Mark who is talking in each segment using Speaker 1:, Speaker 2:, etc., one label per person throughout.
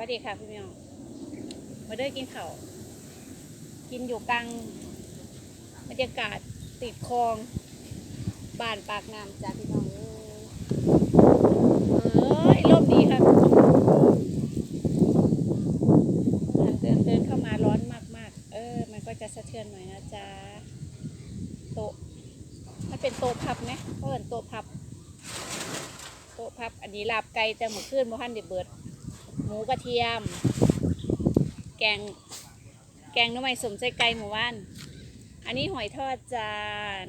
Speaker 1: วัสดีค่ะพี่เมียวมาเด้อกินข้ากินอยู่กลางบรรยากาศติดคลองบ้านปากน้ำจ้าพี่น้องเอ้ยเอ้ยร่มดีค่ะเดินเดินเข้ามาร้อนมาก ๆ เออ มันก็จะสะเทือนหน่อยนะจ๊ะโต๊ะมันเป็นโต๊ะพับไหมเขาเห็นโต๊ะพับ โต๊ะพับ อันนี้ลาบไก่แต่หมูขึ้นบ่ทันเด็เบิด หมูกระเทียม แกง แกงน้ำไม้สมใส่ไก่หมูว่าน อันนี้หอยทอดจะ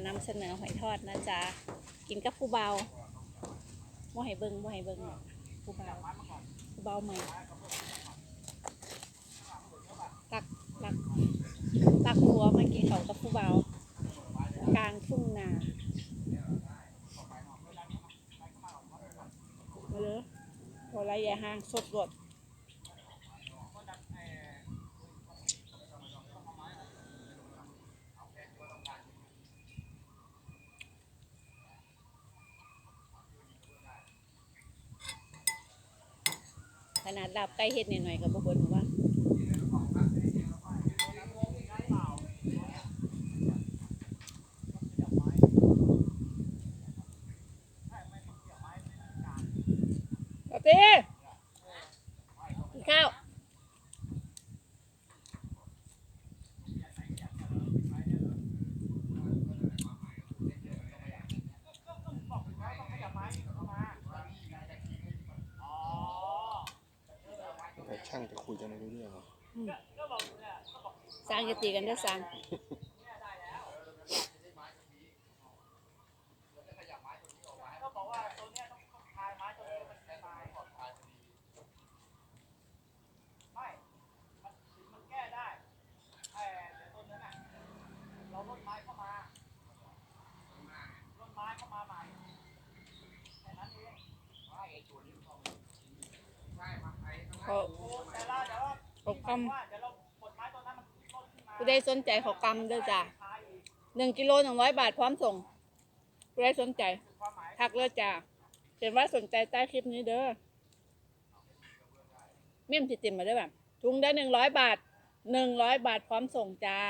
Speaker 1: นำเสนอหอยทอดนะจ๊ะ กินกับผู้เบาบ่ให้เบิงบ่ให้เบิงหรอกผู้เบาผู้เบาใหม่ตักตักตักหัวมากินเขากับผู้เบากลางทุ่งนาเลยพอไรอย่าห่างสดรด ขนาดลาบไก่เฮ็ดหน่อยๆกับบ่เบิ่นว่าเต้ข้าว
Speaker 2: แต่ช่างจะ คุยกันไม่รู้เรื่องหรอ
Speaker 1: สร้างจะตีกันได้สร้าง เขากำผู้ใดสนใจเขากำเด้อจ้ะหนึ่งกิโลหนึ่งร้อยบาทพร้อมส่งผู้ใดสนใจ ทักเลยจ้าเห็นว่าสนใจใต้คลิปนี้เด้อเมี่ยมติดติมมาได้แบบถุงได้หนึ่งร้อยบาทหนึ่งร้อยบาทพร้อมส่งจ้า